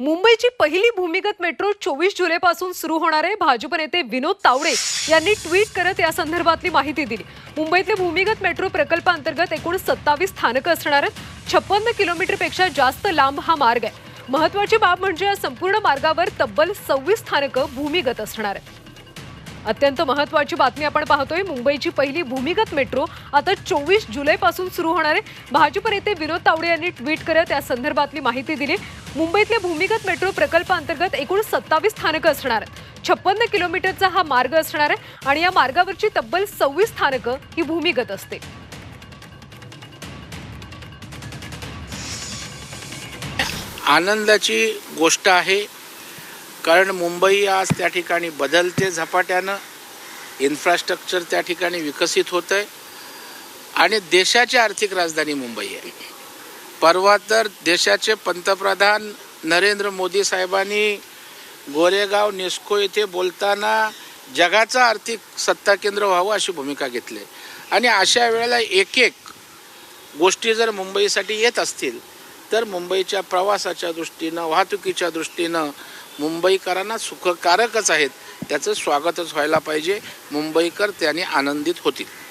मुंबईची पहिली भूमिगत मेट्रो चोवीस जुलैपासून सुरू होणार आहे. भाजप नेते विनोद तावडे यांनी ट्विट करत या संदर्भातली माहिती दिली. मुंबईतले भूमिगत मेट्रो प्रकल्पांतर्गत एकूण सत्तावीस स्थानकं असणार आहेत. छप्पन्न किलोमीटरपेक्षा जास्त लांब हा मार्ग आहे. महत्वाची बाब म्हणजे या संपूर्ण मार्गावर तब्बल सव्वीस स्थानकं भूमिगत असणार आहेत. अत्यंत महत्वाची बातमी आपण पाहतोय मुंबईची पहिली भूमिगत मेट्रो आता चोवीस जुलैपासून सुरू होणार आहे. भाजप नेते विनोद तावडे यांनी ट्विट करत या संदर्भातली माहिती दिली. मुंबईतल्या भूमिगत मेट्रो प्रकल्पांतर्गत एकूण सत्तावीस स्थानकं असणार. आहेत छप्पन्न किलोमीटरचा हा मार्ग असणार आहे आणि या मार्गावरची तब्बल सव्वीस स्थानकं ही भूमिगत असते आनंदाची गोष्ट आहे कारण मुंबई आज त्या ठिकाणी बदलते झपाट्यानं. इन्फ्रास्ट्रक्चर त्या ठिकाणी विकसित होत आहे आणि देशाची आर्थिक राजधानी मुंबई आहे. परवा तर देशाचे पंतप्रधान नरेंद्र मोदी साहेबांनी गोरेगाव नेस्को येथे बोलताना जगाचं आर्थिक सत्ता केंद्र व्हावं अशी भूमिका घेतली. आणि अशा वेळेला एक एक गोष्टी जर मुंबईसाठी येत असतील तर मुंबईच्या प्रवासाच्या दृष्टीनं वाहतुकीच्या दृष्टीनं मुंबईकरांना सुखकारकच आहेत. त्याचं स्वागतच व्हायला पाहिजे. मुंबईकर त्याने आनंदित होतील.